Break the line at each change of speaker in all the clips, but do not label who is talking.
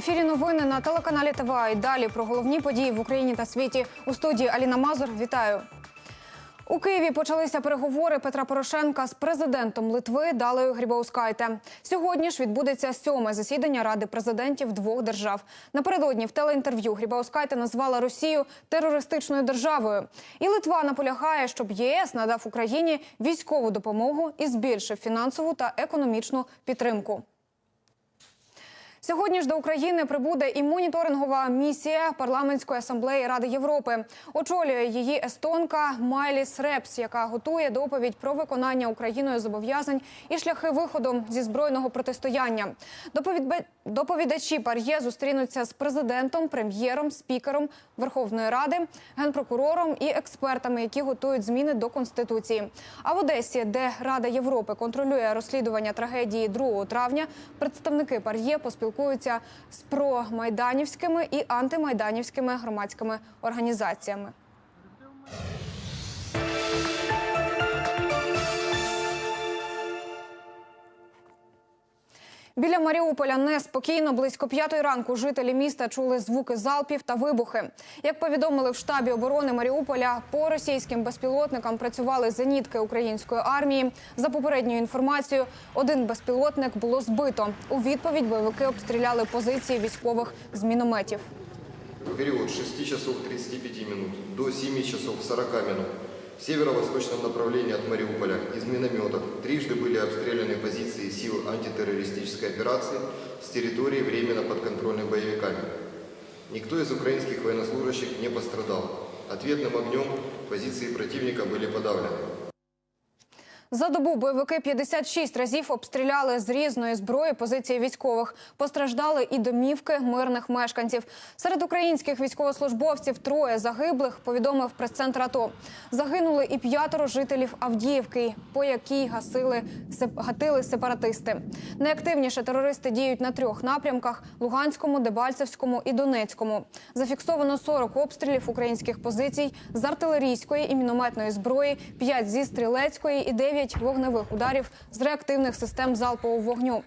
ефірі новини на телеканалі ТВА. І далі про головні події в Україні та світі. У студії Аліна Мазур. Вітаю. У Києві почалися переговори Петра Порошенка з президентом Литви Далею Грібаускайте. Сьогодні ж відбудеться сьоме засідання Ради президентів двох держав. Напередодні в телеінтерв'ю Грібаускайте назвала Росію терористичною державою. І Литва наполягає, щоб єС надав Україні військову допомогу і збільшив фінансову та економічну підтримку. Сьогодні ж до України прибуде і моніторингова місія парламентської асамблеї Ради Європи. Очолює її естонка Майліс Репс, яка готує доповідь про виконання Україною зобов'язань і шляхи виходу зі збройного протистояння. Доповідачі пар'є зустрінуться з президентом, прем'єром, спікером Верховної Ради, генпрокурором і експертами, які готують зміни до конституції. А в Одесі, де Рада Європи контролює розслідування трагедії 2 травня, представники пар'є поспілкуються з промайданівськими і антимайданівськими громадськими організаціями. Біля Маріуполя неспокійно близько п'ятої ранку жителі міста чули звуки залпів та вибухи. Як повідомили в штабі оборони Маріуполя, по російським безпілотникам працювали зенітки української армії. За попередньою інформацією, один безпілотник було збито. У відповідь бойовики обстріляли позиції військових з мінометів.
В период 6 часов 35 минут до 7 часов 40 минут в северо-восточном направлении от Мариуполя из минометов трижды были обстреляны позиции сил антитеррористической операции с территории временно подконтрольной боевиками. Никто из украинских военнослужащих не пострадал. Ответным огнем позиции противника были подавлены.
За добу бойовики 56 разів обстріляли з різної зброї позиції військових. Постраждали і домівки мирних мешканців. Серед українських військовослужбовців троє загиблих, повідомив прес-центр АТО. Загинули і п'ятеро жителів Авдіївки, по якій гасили гатили сепаратисти. Найактивніше терористи діють на трьох напрямках: Луганському, Дебальцевському і Донецькому. Зафіксовано 40 обстрілів українських позицій з артилерійської і мінометної зброї, 5 зі стрілецької і 9 вогневих ударів з реактивних систем залпового вогню.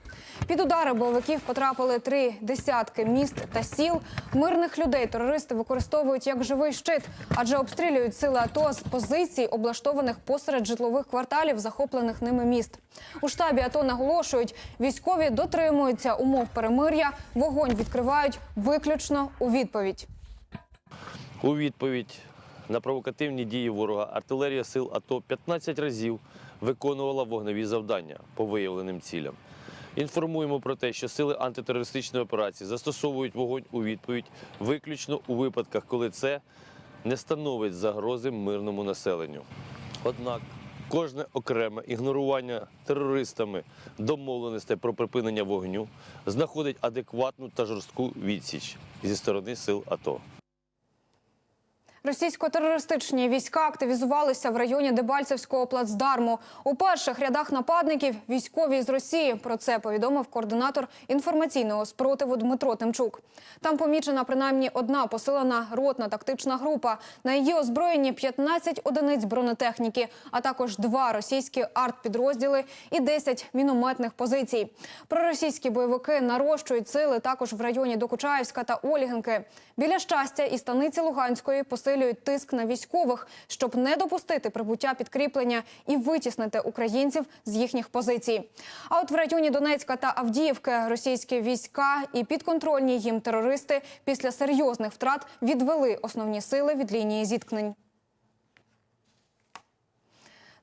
Під удари бойовиків потрапили три десятки міст та сіл. Мирних людей терористи використовують як живий щит, адже обстрілюють сили АТО з позицій, облаштованих посеред житлових кварталів, захоплених ними міст. У штабі АТО наголошують, військові дотримуються умов перемир'я, вогонь відкривають виключно у відповідь.
У відповідь на провокативні дії ворога артилерія сил АТО 15 разів виконувала вогневі завдання по виявленим цілям. Інформуємо про те, що сили антитерористичної операції застосовують вогонь у відповідь виключно у випадках, коли це не становить загрози мирному населенню. Однак кожне окреме ігнорування терористами домовленостей про припинення вогню знаходить адекватну та жорстку відсіч зі сторони сил АТО.
Російсько-терористичні війська активізувалися в районі Дебальцевського плацдарму. У перших рядах нападників військові з Росії. Про це повідомив координатор інформаційного спротиву Дмитро Тимчук. Там помічена принаймні одна посилена ротна тактична група. На її озброєнні 15 одиниць бронетехніки, а також два російські артпідрозділи і 10 мінометних позицій. Проросійські бойовики нарощують сили також в районі Докучаївська та Ольгинки. Біля щастя і станиці Луганської посилюють тиск на військових, щоб не допустити прибуття підкріплення і витіснити українців з їхніх позицій. А от в районі Донецька та Авдіївки російські війська і підконтрольні їм терористи після серйозних втрат відвели основні сили від лінії зіткнень.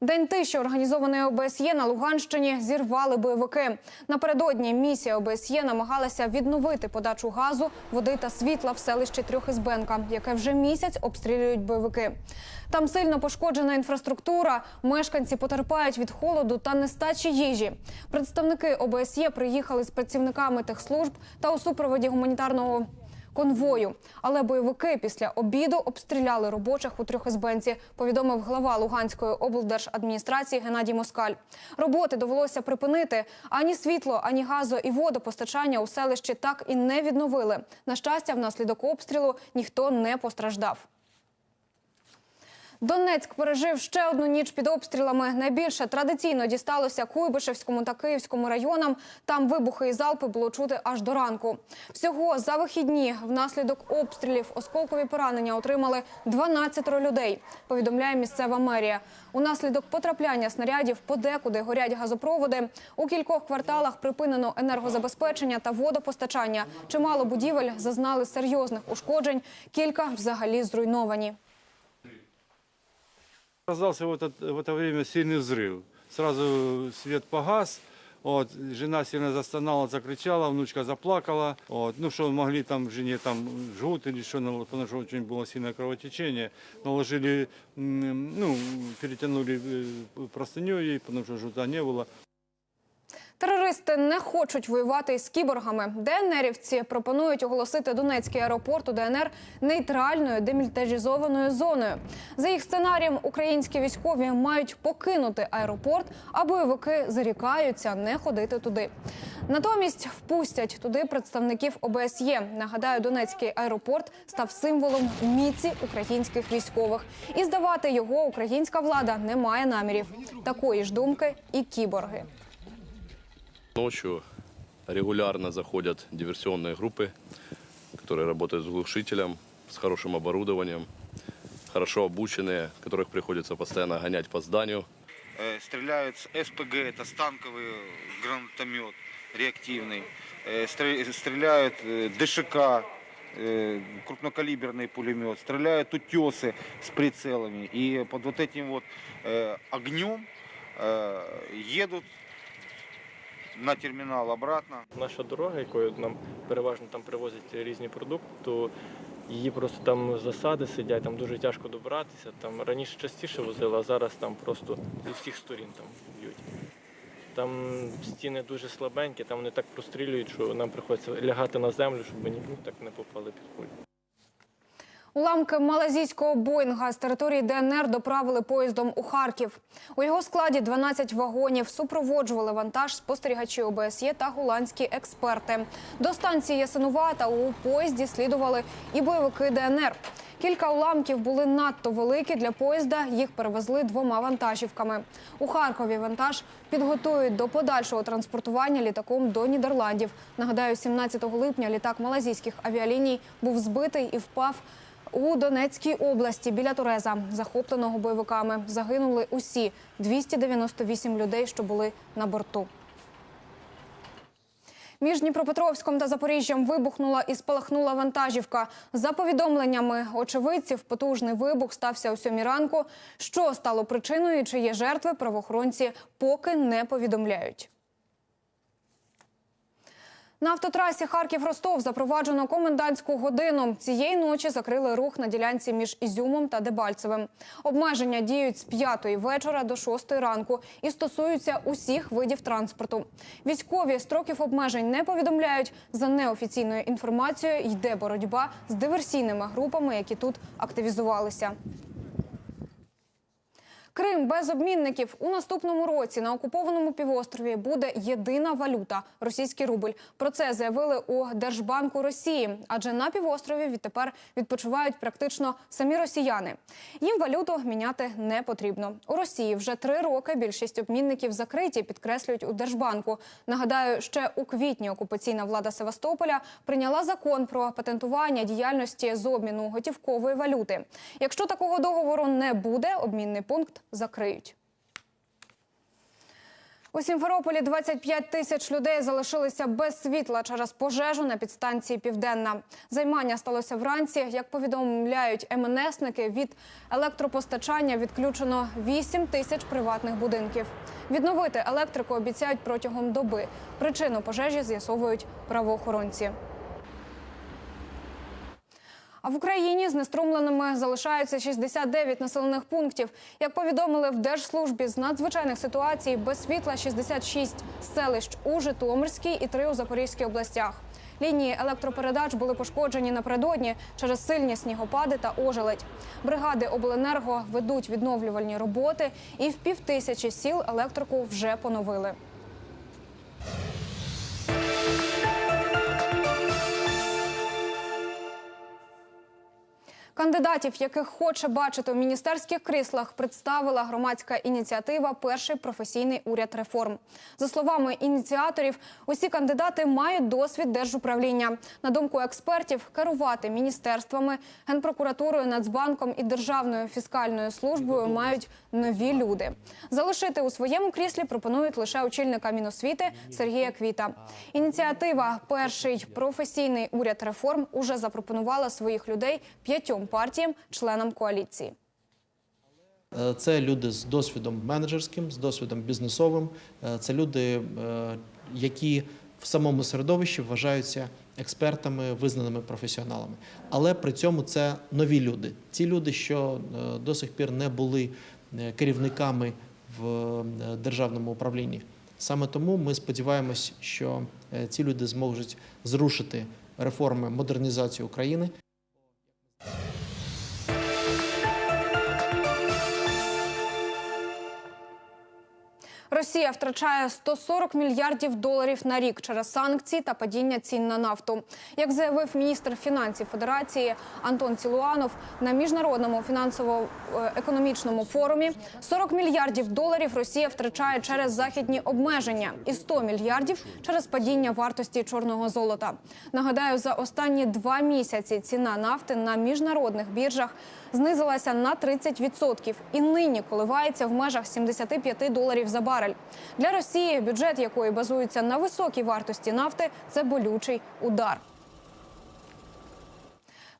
День тиші організованої ОБСЄ на Луганщині зірвали бойовики. Напередодні місія ОБСЄ намагалася відновити подачу газу, води та світла в селищі Трьохізбенка, яке вже місяць обстрілюють бойовики. Там сильно пошкоджена інфраструктура. Мешканці потерпають від холоду та нестачі їжі. Представники ОБСЄ приїхали з працівниками техслужб та у супроводі гуманітарного конвою. Але бойовики після обіду обстріляли робочих у трьохізбенці, повідомив глава Луганської облдержадміністрації Геннадій Москаль. Роботи довелося припинити. Ані світло, ані газо і водопостачання у селищі так і не відновили. На щастя, внаслідок обстрілу ніхто не постраждав. Донецьк пережив ще одну ніч під обстрілами. Найбільше традиційно дісталося Куйбишевському та Київському районам. Там вибухи і залпи було чути аж до ранку. Всього за вихідні внаслідок обстрілів осколкові поранення отримали 12 людей. Повідомляє місцева мерія. Унаслідок потрапляння снарядів подекуди горять газопроводи. У кількох кварталах припинено енергозабезпечення та водопостачання. Чимало будівель зазнали серйозних ушкоджень. Кілька взагалі зруйновані.
Раздался в это, в это время сильный взрыв. Сразу свет погас. Вот, жена сильно застонала, закричала, внучка заплакала. Вот, ну, что могли там жене там жгут или что, нал- потому что очень было сильное кровотечение. Наложили, м, ну, перетянули э, простыню ей, потому что жута не было.
Терористи не хочуть воювати із кіборгами. ДНРівці пропонують оголосити Донецький аеропорт у ДНР нейтральною демілітаризованою зоною. За їх сценарієм, українські військові мають покинути аеропорт, а бойовики зарікаються не ходити туди. Натомість впустять туди представників ОБСЄ. Нагадаю, Донецький аеропорт став символом міці українських військових, і здавати його українська влада не має намірів. Такої ж думки і кіборги.
Ночью регулярно заходят диверсионные группы, которые работают с глушителем, с хорошим оборудованием, хорошо обученные, которых приходится постоянно гонять по зданию.
Э, Стреляют с СПГ, это станковый гранатомет реактивный. Э, стре- Стреляют э, ДШК, э, крупнокалиберный пулемет. Стреляют утесы с прицелами. И под вот этим вот э, огнем э, едут на терминал обратно.
наша дорога, якою нам переважно там привозять різні продукти, то її просто там засади сидять, там дуже тяжко добиратися. Там раніше частіше возили, а зараз там просто зі всіх сторін там б'ють. Там стіни дуже слабенькі, там вони так прострілюють, що нам приходиться лягати на землю, щоб ми ні так не попали під кулю.
Уламки малазійського Боїнга з території ДНР доправили поїздом у Харків. У його складі 12 вагонів супроводжували вантаж спостерігачі ОБСЄ та голландські експерти. До станції Ясинувата у поїзді слідували і бойовики ДНР. Кілька уламків були надто великі для поїзда. Їх перевезли двома вантажівками. У Харкові вантаж підготують до подальшого транспортування літаком до Нідерландів. Нагадаю, 17 липня літак малазійських авіаліній був збитий і впав у Донецькій області біля Туреза, захопленого бойовиками. Загинули усі 298 людей, що були на борту. Між Дніпропетровськом та Запоріжжям вибухнула і спалахнула вантажівка. За повідомленнями очевидців, потужний вибух стався о сьомій ранку. Що стало причиною і чи є жертви, правоохоронці поки не повідомляють. На автотрасі Харків-Ростов запроваджено комендантську годину. Цієї ночі закрили рух на ділянці між Ізюмом та Дебальцевим. Обмеження діють з 5 вечора до 6 ранку і стосуються усіх видів транспорту. Військові строків обмежень не повідомляють. За неофіційною інформацією йде боротьба з диверсійними групами, які тут активізувалися. Крим без обмінників у наступному році на окупованому півострові буде єдина валюта російський рубль. Про це заявили у Держбанку Росії, адже на півострові відтепер відпочивають практично самі росіяни. Їм валюту міняти не потрібно. У Росії вже три роки більшість обмінників закриті, підкреслюють у Держбанку. Нагадаю, ще у квітні окупаційна влада Севастополя прийняла закон про патентування діяльності з обміну готівкової валюти. Якщо такого договору не буде, обмінний пункт закриють. У Сімферополі 25 тисяч людей залишилися без світла через пожежу на підстанції Південна. Займання сталося вранці. Як повідомляють МНСники, від електропостачання відключено 8 тисяч приватних будинків. Відновити електрику обіцяють протягом доби. Причину пожежі з'ясовують правоохоронці. А в Україні знеструмленими залишаються 69 населених пунктів. Як повідомили в Держслужбі з надзвичайних ситуацій, без світла 66 селищ у Житомирській і три у Запорізькій областях. Лінії електропередач були пошкоджені напередодні через сильні снігопади та ожеледь. Бригади обленерго ведуть відновлювальні роботи, і в півтисячі сіл електрику вже поновили. Кандидатів, яких хоче бачити у міністерських кріслах, представила громадська ініціатива Перший професійний уряд реформ. За словами ініціаторів, усі кандидати мають досвід держуправління. На думку експертів, керувати міністерствами, генпрокуратурою, Нацбанком і Державною фіскальною службою мають нові люди. Залишити у своєму кріслі пропонують лише очільника Міносвіти Сергія Квіта. Ініціатива Перший професійний уряд реформ уже запропонувала своїх людей п'ятьом партіям, членам коаліції.
Е, Це люди з досвідом менеджерським, з досвідом бізнесовим. Е, Це люди, е, які в самому середовищі вважаються експертами, визнаними професіоналами. Але при цьому це нові люди. Ті люди, що до сих пір не були керівниками в державному управлінні. Саме тому ми сподіваємось, що ці люди зможуть зрушити реформи модернізації України.
Росія втрачає 140 мільярдів доларів на рік через санкції та падіння цін на нафту. Як заявив міністр фінансів Федерації Антон Цілуанов на міжнародному фінансово-економічному форумі, 40 мільярдів доларів Росія втрачає через західні обмеження і 100 мільярдів через падіння вартості чорного золота. Нагадаю, за останні два місяці ціна нафти на міжнародних біржах знизилася на 30% і нині коливається в межах 75 доларів за барель. Для Росії бюджет якої базується на високій вартості нафти це болючий удар.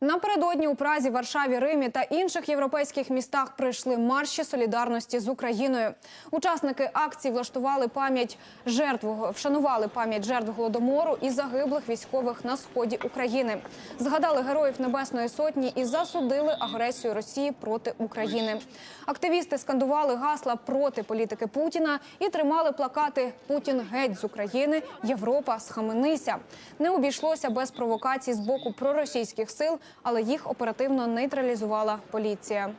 Напередодні у Празі, Варшаві, Римі та інших європейських містах прийшли марші солідарності з Україною. Учасники акції влаштували пам'ять жертв, вшанували пам'ять жертв голодомору і загиблих військових на сході України. Згадали героїв Небесної Сотні і засудили агресію Росії проти України. Активісти скандували гасла проти політики Путіна і тримали плакати Путін геть з України, Європа схаменися. Не обійшлося без провокацій з боку проросійських сил, але їх оперативно нейтралізувала поліція.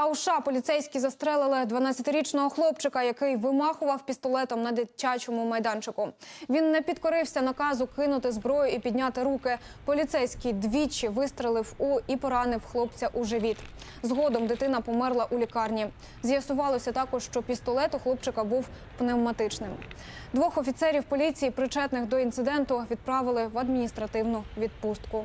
А у США поліцейські застрелили 12-річного хлопчика, який вимахував пістолетом на дитячому майданчику. Він не підкорився наказу кинути зброю і підняти руки. Поліцейський двічі вистрелив у і поранив хлопця у живіт. Згодом дитина померла у лікарні. З'ясувалося також, що пістолет у хлопчика був пневматичним. Двох офіцерів поліції, причетних до інциденту, відправили в адміністративну відпустку.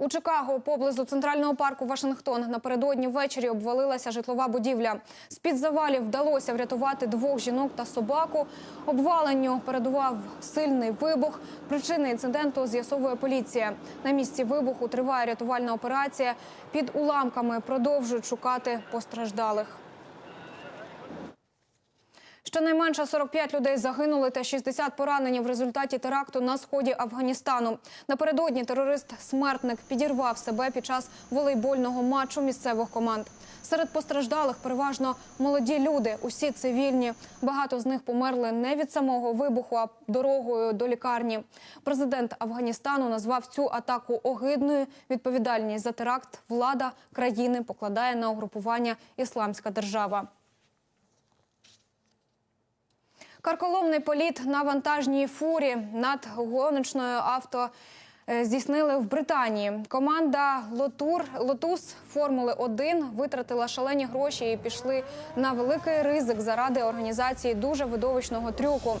У Чикаго поблизу центрального парку Вашингтон напередодні ввечері обвалилася житлова будівля. З під завалів вдалося врятувати двох жінок та собаку. Обваленню передував сильний вибух. Причини інциденту з'ясовує поліція. На місці вибуху триває рятувальна операція. Під уламками продовжують шукати постраждалих. Щонайменше 45 людей загинули та 60 поранені в результаті теракту на сході Афганістану. Напередодні терорист-смертник підірвав себе під час волейбольного матчу місцевих команд. Серед постраждалих переважно молоді люди, усі цивільні. Багато з них померли не від самого вибуху, а дорогою до лікарні. Президент Афганістану назвав цю атаку огидною. Відповідальність за теракт влада країни покладає на угрупування Ісламська держава. Карколомний політ на вантажній фурі над гоночною авто е, здійснили в Британії. Команда Лотур Лотус Формули 1 витратила шалені гроші і пішли на великий ризик заради організації дуже видовищного трюку.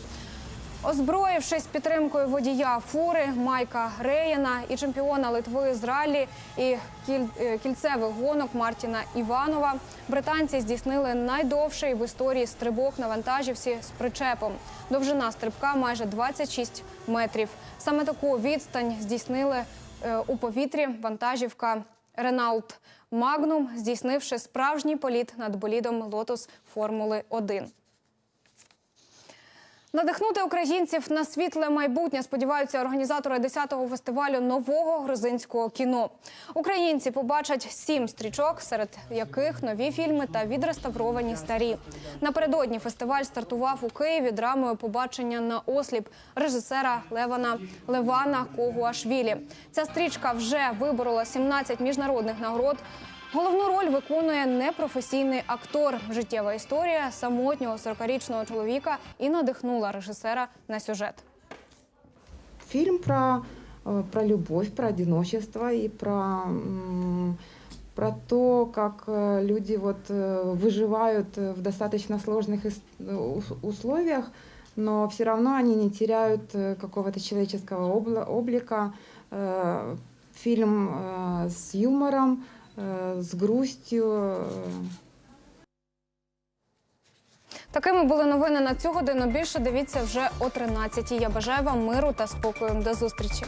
Озброївшись підтримкою водія фури Майка Реєна і чемпіона Литви з ралі і е, кільцевих гонок Мартіна Іванова, британці здійснили найдовший в історії стрибок на вантажівці з причепом. Довжина стрибка майже 26 метрів. Саме таку відстань здійснили е, у повітрі вантажівка Ренаулт Магнум, здійснивши справжній політ над болідом Лотос Формули 1. Надихнути українців на світле майбутнє сподіваються організатори 10-го фестивалю нового грузинського кіно. Українці побачать сім стрічок, серед яких нові фільми та відреставровані старі. Напередодні фестиваль стартував у Києві драмою побачення на осліп режисера Левана Левана Когуашвілі. Ця стрічка вже виборола 17 міжнародних нагород. Головну роль виконує непрофесійний актор. Життєва історія самотнього 40-річного чоловіка і надихнула режисера на сюжет.
Фільм про э, про любовь, про одиночество и про, м, про то, как э, люди вот э, выживают э, в достаточно сложных ис- э, ус- условиях, но все равно они не теряют э, какого-то человеческого обла- облика. Э, Фильм э, с юмором, э, грустю. э,
Такими були новини на цю годину. Більше дивіться вже о 13 Я бажаю вам миру та спокою. До зустрічі.